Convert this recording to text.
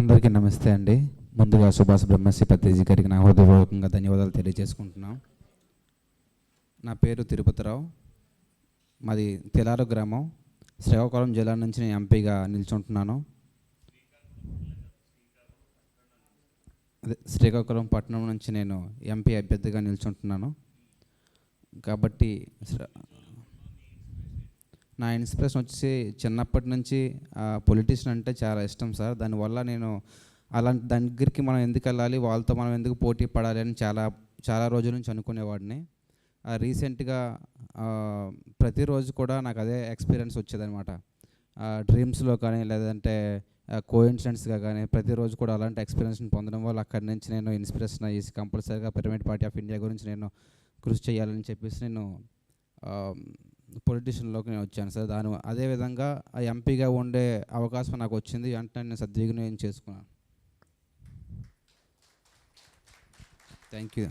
అందరికీ నమస్తే అండి. ముందుగా సుభాష్ బ్రహ్మశ్రీ పత్రిజీ గారికి నా హృదయపూర్వకంగా ధన్యవాదాలు తెలియజేసుకుంటున్నాం. నా పేరు తిరుపతిరావు. మాది తెలారు గ్రామం. శ్రీకాకుళం జిల్లా నుంచి నేను ఎంపీగా నిల్చుంటున్నాను. అదే శ్రీకాకుళం పట్టణం నుంచి నేను ఎంపీ అభ్యర్థిగా నిల్చుంటున్నాను. కాబట్టి నా ఇన్స్పిరేషన్ వచ్చి చిన్నప్పటి నుంచి పొలిటీషియన్ అంటే చాలా ఇష్టం సార్. దానివల్ల నేను అలాంటి దాని దగ్గరికి మనం ఎందుకు వెళ్ళాలి వాళ్ళతో మనం ఎందుకు పోటీ పడాలి అని చాలా చాలా రోజుల నుంచి అనుకునేవాడిని. రీసెంట్గా ప్రతిరోజు కూడా నాకు అదే ఎక్స్పీరియన్స్ వచ్చేదనమాట డ్రీమ్స్లో కానీ లేదంటే కోయిన్సిడెంట్స్గా కానీ ప్రతిరోజు కూడా అలాంటి ఎక్స్పీరియన్స్ని పొందడం వల్ల అక్కడి నుంచి నేను ఇన్స్పిరేషన్ అయ్యేసి కంపల్సరీగా పిరమిడ్ పార్టీ ఆఫ్ ఇండియా గురించి నేను కృషి చేయాలని చెప్పేసి నేను పొలిటీషియన్లోకి నేను వచ్చాను సార్. దాని అదేవిధంగా ఆ ఎంపీగా ఉండే అవకాశం నాకు వచ్చింది. వెంటనే నేను సద్వినియోగం చేసుకున్నాను. Thank you